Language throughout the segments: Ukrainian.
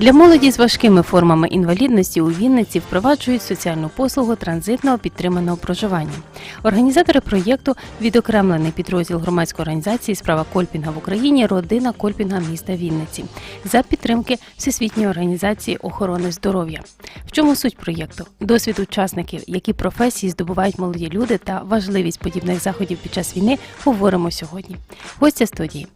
Для молоді з важкими формами інвалідності у Вінниці впроваджують соціальну послугу транзитного підтриманого проживання. Організатори проєкту відокремлений підрозділ громадської організації Справа Кольпінга в Україні Родина Кольпінга міста Вінниці за підтримки Всесвітньої організації охорони здоров'я. В чому суть проєкту? Досвід учасників, які професії здобувають молоді люди та важливість подібних заходів під час війни говоримо сьогодні. Гостя студії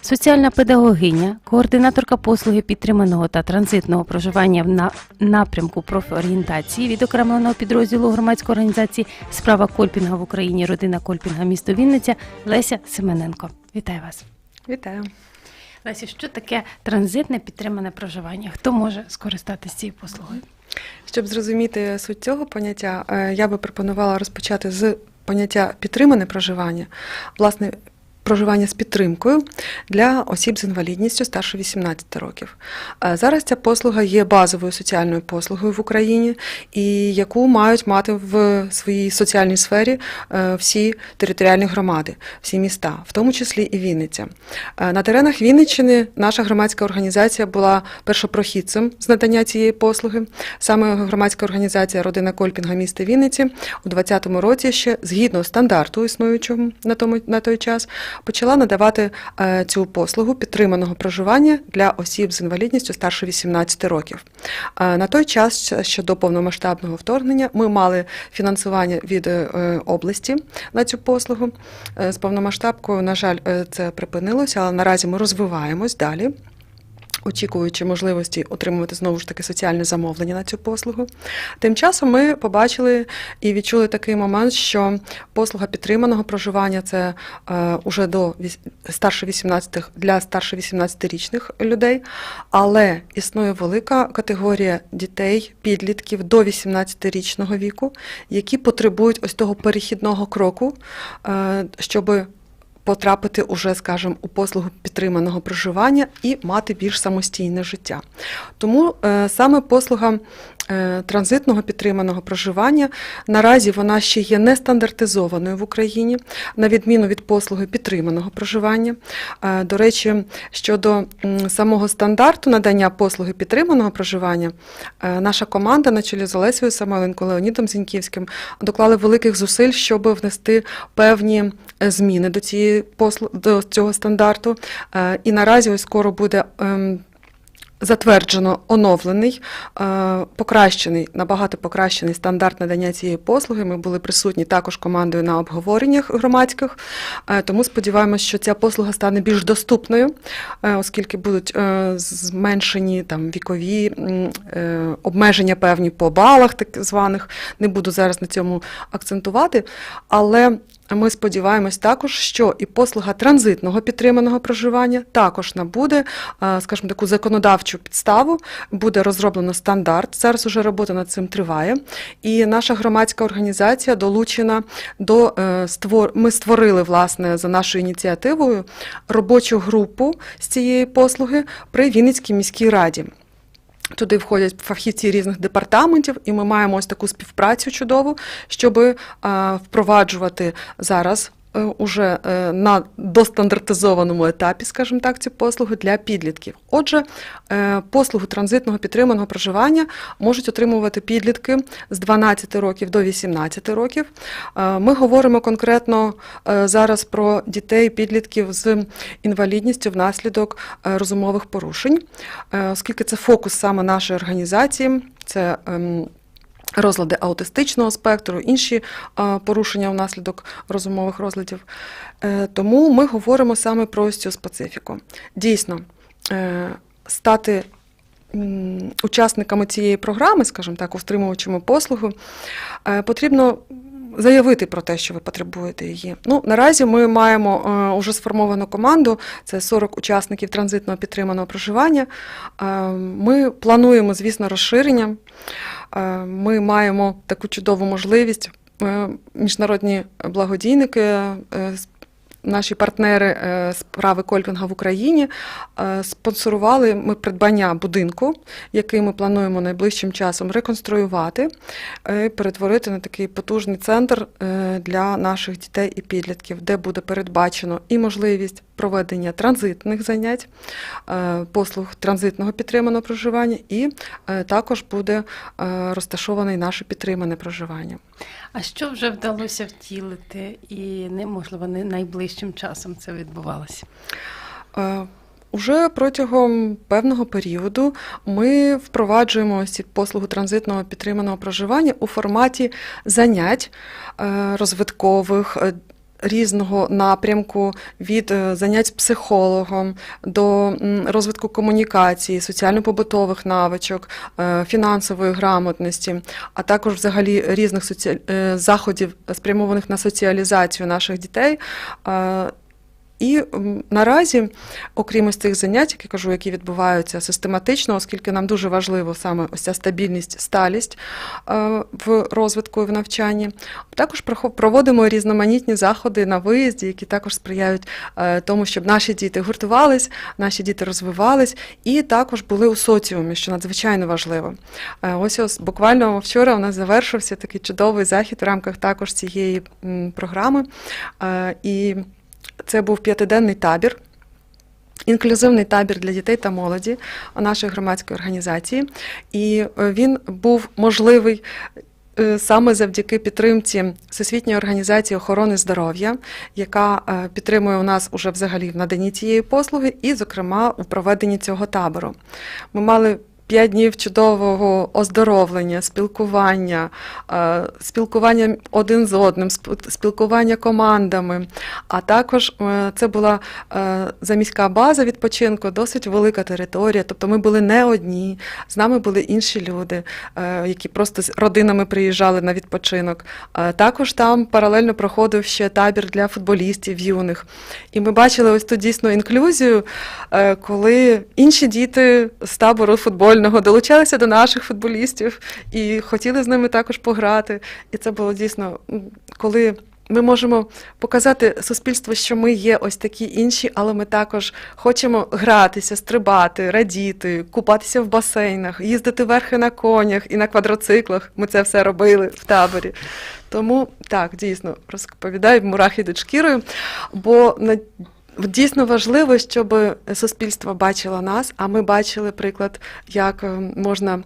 соціальна педагогиня, координаторка послуги підтриманого та транзитного проживання в на- напрямку профорієнтації відокремленого підрозділу громадської організації Справа Кольпінга в Україні, родина Кольпінга, місто Вінниця Леся Семененко. Вітаю вас. Вітаю. Леся, що таке транзитне підтримане проживання? Хто може скористатися цією послугою? Щоб зрозуміти суть цього поняття, е, я би пропонувала розпочати з поняття підтримане проживання, власне, проживання з підтримкою для осіб з інвалідністю старше 18 років. Е, Зараз ця послуга є базовою соціальною послугою в Україні, і яку мають мати в своїй соціальній сфері е, всі територіальні громади, всі міста, в тому числі і Вінниця. Е, На теренах Вінниччини наша громадська організація була першопрохідцем з надання цієї послуги. Саме громадська організація Родина Кольпінга міста Вінниці у 2020 році ще згідно стандарту існуючого на тому на той час почала надавати е, цю послугу підтриманого проживання для осіб з інвалідністю старше 18 років. Е, На той час, ще- до повномасштабного вторгнення, ми мали фінансування від е, області на цю послугу. З повномасштабкою, на жаль, це припинилося, але наразі ми розвиваємось далі. Очікуючи можливості отримувати знову ж таки соціальне замовлення на цю послугу. Тим часом ми побачили і відчули такий момент, що послуга підтриманого проживання це е, уже до старше 18 для старше 18-річних людей, але існує велика категорія дітей, підлітків до 18-річного віку, які потребують ось того перехідного кроку, е, щоби потрапити уже, скажімо, у послугу підтриманого проживання і мати більш самостійне життя. Тому е, саме послуга е, транзитного підтриманого проживання наразі вона ще є не стандартизованою в Україні, на відміну від послуги підтриманого проживання. Е, до речі, щодо самого стандарту надання послуги підтриманого проживання, наша команда на чолі з Олесею Самойленко, Леонідом Зіньківським доклали великих зусиль, щоб внести певні зміни до цієї послу... до цього стандарту. Е, І наразі ось скоро буде. ем, Затверджено оновлений, е, покращений, набагато покращений стандарт надання цієї послуги. Ми були присутні також командою на обговореннях громадських, е, тому сподіваємось, що ця послуга стане більш доступною, оскільки будуть зменшені там вікові обмеження певні по балах, так званих. Не буду зараз на цьому акцентувати, але ми сподіваємось також, що і послуга транзитного підтриманого проживання також набуде, е, скажімо, таку законодавчу підставу, буде розроблено стандарт. Зараз уже робота над цим триває. І наша громадська організація долучена до е. Ми створили власне за нашою ініціативою робочу групу з цієї послуги при Вінницькій міській раді. Туди входять фахівці різних департаментів, і ми маємо ось таку співпрацю чудову, щоб впроваджувати зараз. Е, Уже е, на достандартизованому етапі, скажімо так, ці послуги для підлітків. Отже, е, послугу транзитного підтриманого проживання можуть отримувати підлітки з 12 років до 18 років. Ми говоримо конкретно зараз про дітей, підлітків з інвалідністю внаслідок розумових порушень, оскільки це фокус саме нашої організації. Це ем, розлади аутистичного спектру, інші е, порушення внаслідок розумових розладів. Е, Тому ми говоримо саме про ось цю специфіку. Дійсно, е, стати учасниками цієї програми, скажімо так, утримувачами послугу, е, потрібно заявити про те, що ви потребуєте її. Ну, наразі ми маємо е, уже сформовану команду, це 40 учасників транзитного підтриманого проживання. Ми плануємо, звісно, розширення. Е, Ми маємо таку чудову можливість. Е, Міжнародні благодійники е, наші партнери е, справи кольпінга в Україні е, спонсорували ми придбання будинку, який ми плануємо найближчим часом реконструювати е, і перетворити на такий потужний центр для наших дітей і підлітків, де буде передбачено і можливість проведення транзитних занять, послуг транзитного підтриманого проживання, і також буде е, розташований наше підтримане проживання. А що вже вдалося втілити, і неможливо не найближчим часом це відбувалося? Е, Уже протягом певного періоду ми впроваджуємо ці послугу транзитного підтриманого проживання у форматі занять е, розвиткових. Різного напрямку від е, занять психологом до розвитку комунікації, соціально-побутових навичок, е, фінансової грамотності, а також взагалі різних соці... е, заходів, спрямованих на соціалізацію наших дітей. І наразі, окрім ось цих занять, як я кажу, які відбуваються систематично, оскільки нам дуже важливо саме ось ця стабільність, сталість е, в розвитку і в навчанні, також проводимо різноманітні заходи на виїзді, які також сприяють е, тому, щоб наші діти гуртувались, наші діти розвивались і також були у соціумі, що надзвичайно важливо. Е, Ось ось буквально вчора у нас завершився такий чудовий захід в рамках також цієї програми. І це був п'ятиденний табір. Інклюзивний табір для дітей та молоді нашої громадської організації, і е, він був можливий е, саме завдяки підтримці Всесвітньої організації охорони здоров'я, яка е, підтримує у нас уже взагалі в наданні цієї послуги, і, зокрема, у проведенні цього табору. Ми мали П'ять днів чудового оздоровлення, спілкування, е, спілкування один з одним, спілкування командами. А також е, це була е, заміська база відпочинку, досить велика територія. Тобто ми були не одні, з нами були інші люди, які просто з родинами приїжджали на відпочинок. Також там паралельно проходив ще табір для футболістів юних. І ми бачили ось тут дійсно інклюзію, коли інші діти з табору футбольного долучалися до наших футболістів і хотіли з ними також пограти. І це було дійсно, коли ми можемо показати суспільству, що ми є ось такі інші, але ми також хочемо гратися, стрибати, радіти, купатися в басейнах, їздити верхи на конях і на квадроциклах. Ми це все робили в таборі. Тому так, дійсно, розповідаю, мурахи йдуть шкірою, бо на Дійсно важливо, щоб суспільство бачило нас, а ми бачили приклад, як е, можна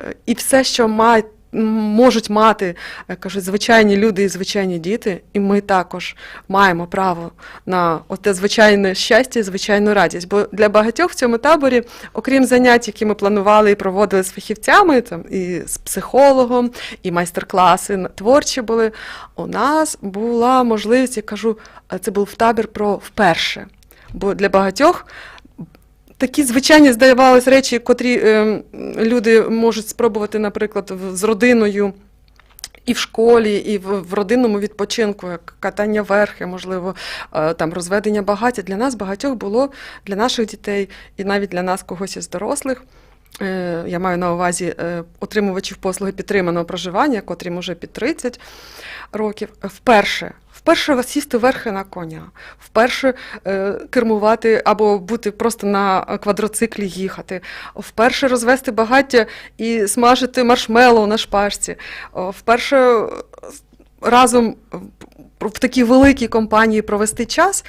е, і все, що мають. Можуть мати, е, кажуть, звичайні люди і звичайні діти, і ми також маємо право на те звичайне щастя, звичайну радість. Бо для багатьох в цьому таборі, окрім занять, які ми планували і проводили з фахівцями, там і з психологом, і майстер-класи творчі були, у нас була можливість, я кажу, е, це був табір про вперше. Бо для багатьох такі звичайні здавалось речі, котрі е, люди можуть спробувати, наприклад, з родиною. І в школі, і в, в родинному відпочинку, як катання верхи, можливо, е, там розведення багаття. Для нас багатьох було для наших дітей і навіть для нас когось із дорослих. Е, Я маю на увазі е, отримувачів послуги підтриманого проживання, котрим уже під 30 років. Вперше, вперше сісти верхи на коня, вперше е, кермувати або бути просто на квадроциклі їхати, вперше розвести багаття і смажити маршмеллоу на шпажці, вперше е, разом в- в такій великій компанії провести час.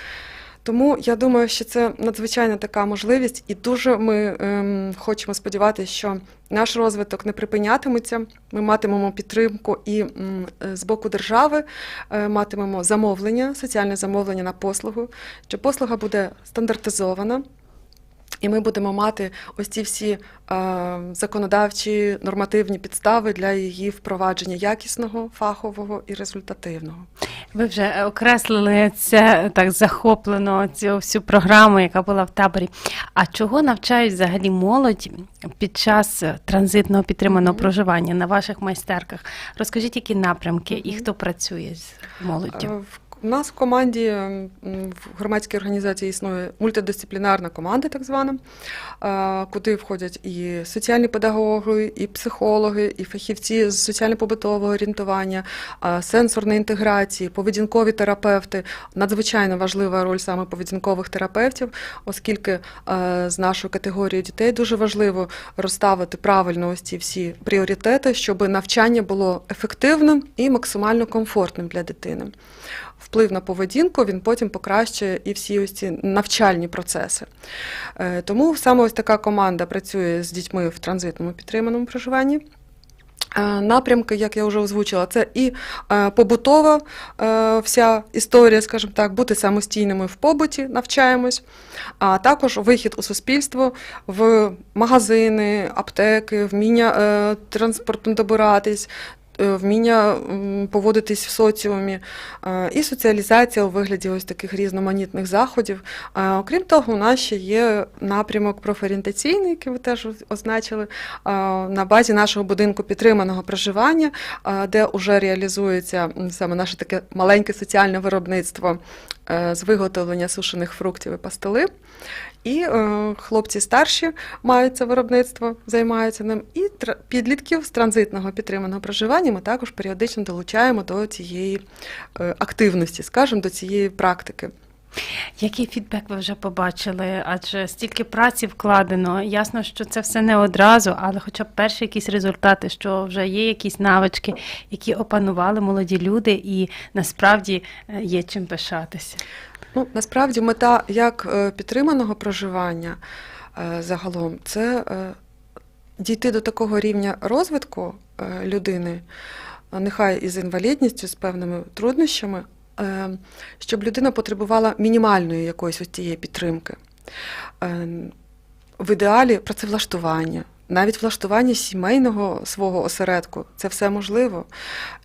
Тому я думаю, що це надзвичайна така можливість, і дуже ми ем, хочемо сподіватися, що наш розвиток не припинятиметься. Ми матимемо підтримку і м, е, з боку держави е, матимемо замовлення, соціальне замовлення на послугу, що послуга буде стандартизована. І ми будемо мати ось ці всі е, законодавчі нормативні підстави для її впровадження якісного, фахового і результативного. Ви вже окреслили це так захоплено цю всю програму, яка була в таборі. А чого навчають взагалі молодь під час транзитного підтриманого Мгм. проживання на ваших майстерках? Розкажіть, які напрямки і хто працює з молоддю? Е, в- У нас в команді в громадській організації існує мультидисциплінарна команда, так звана, куди входять і соціальні педагоги, і психологи, і фахівці з соціально-побутового орієнтування, сенсорної інтеграції, поведінкові терапевти. Надзвичайно важлива роль саме поведінкових терапевтів, оскільки з нашою категорією дітей дуже важливо розставити правильно ось ці всі пріоритети, щоб навчання було ефективним і максимально комфортним для дитини. Вплив на поведінку він потім покращує і всі ось ці навчальні процеси. Е, Тому саме ось така команда працює з дітьми в транзитному підтриманому проживанні. Е, Напрямки, як я вже озвучила, це і е, побутова вся історія, скажімо так, бути самостійними в побуті, навчаємось, а також вихід у суспільство в магазини, аптеки, вміння транспортом добиратись. Е, Вміння поводитись в соціумі е, і соціалізація у вигляді ось таких різноманітних заходів. Е, Окрім того, у нас ще є напрямок профорієнтаційний, який ви теж означили, на базі нашого будинку підтриманого проживання, де вже реалізується саме наше таке маленьке соціальне виробництво з виготовлення сушених фруктів і пастили. І е, хлопці старші мають це виробництво, займаються ним. І підлітків з транзитного підтриманого проживання ми також періодично долучаємо до цієї е, активності, скажімо, до цієї практики. Який фідбек ви вже побачили? Адже стільки праці вкладено. Ясно, що це все не одразу, але хоча б перші якісь результати, що вже є якісь навички, які опанували молоді люди, і насправді е, є чим пишатися. Ну, насправді мета як е, підтриманого проживання е, загалом це е, дійти до такого рівня розвитку людини, нехай із інвалідністю, з певними труднощами, щоб людина потребувала мінімальної якоїсь ось цієї підтримки. В ідеалі працевлаштування. Навіть влаштування сімейного свого осередку це все можливо.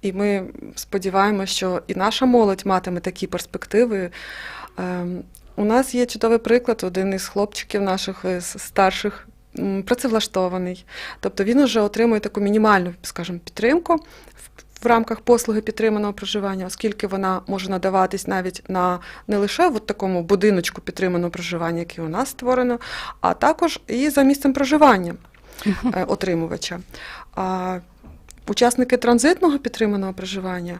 І ми сподіваємося, що і наша молодь матиме такі перспективи. Ем, У нас є чудовий приклад, один із хлопчиків наших старших працевлаштований. Тобто він вже отримує таку мінімальну, скажімо, підтримку в- рамках послуги підтриманого проживання, оскільки вона може надаватись навіть на не лише в такому будиночку підтриманого проживання, який у нас створено, а також і за місцем проживання е, отримувача. А учасники транзитного підтриманого проживання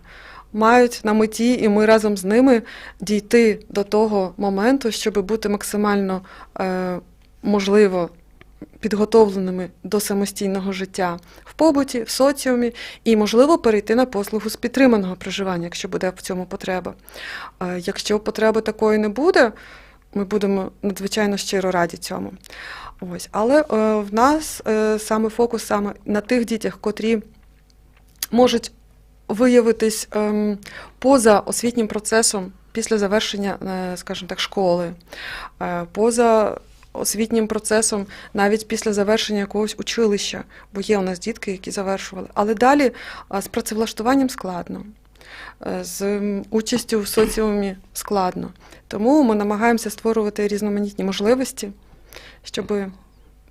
мають на меті, і ми разом з ними дійти до того моменту, щоб бути максимально е, можливо підготовленими до самостійного життя в побуті, в соціумі, і можливо перейти на послугу з підтриманого проживання, якщо буде в цьому потреба. Е, якщо потреби такої не буде, ми будемо надзвичайно щиро раді цьому. Ось, але е, в нас саме фокус саме на тих дітях, котрі можуть виявитись ем, поза освітнім процесом після завершення, е, скажімо так, школи, е, поза освітнім процесом навіть після завершення якогось училища, бо є у нас дітки, які завершували. Але далі е, з працевлаштуванням складно. З участю в соціумі складно. Тому ми намагаємося створювати різноманітні можливості, щоб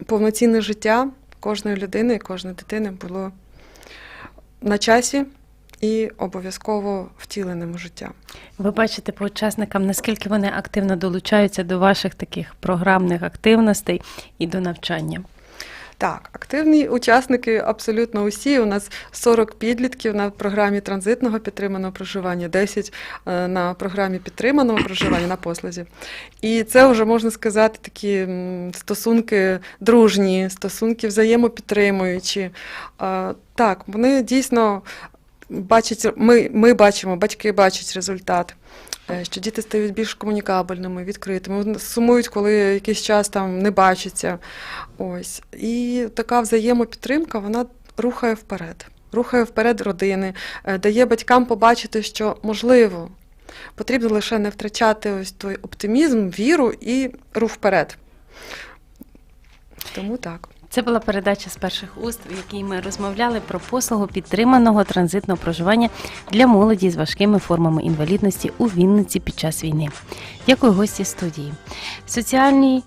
повноцінне життя кожної людини і кожної дитини було на часі і обов'язково втіленим у життя. Ви бачите по учасникам, наскільки вони активно долучаються до ваших таких програмних активностей і до навчання. Так, активні учасники абсолютно усі. У нас 40 підлітків на програмі транзитного підтриманого проживання, 10 е, на програмі підтриманого проживання на послузі. І це вже можна сказати такі стосунки дружні, стосунки взаємопідтримуючі. Е, Так, вони дійсно бачать, ми, ми бачимо, батьки бачать результат. е, Що діти стають більш комунікабельними, відкритими, сумують, коли якийсь час там не бачаться. Ось. І така взаємопідтримка вона рухає вперед. Рухає вперед родини, е, дає батькам побачити, що можливо. Потрібно лише не втрачати ось той оптимізм, віру і рух вперед. Тому так. Це була передача з перших уст, в якій ми розмовляли про послугу підтриманого транзитного проживання для молоді з важкими формами інвалідності у Вінниці під час війни. Дякую гості студії. Соціальний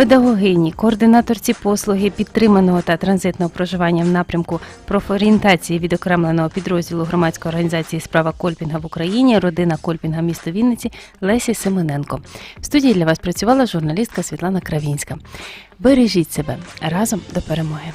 педагогині, координаторці послуги підтриманого та транзитного проживання в напрямку профорієнтації відокремленого підрозділу громадської організації Справа Кольпінга в Україні, родина Кольпінга місто Вінниці Лесі Семененко. В студії для вас працювала журналістка Світлана Кравінська. Бережіть себе разом до перемоги.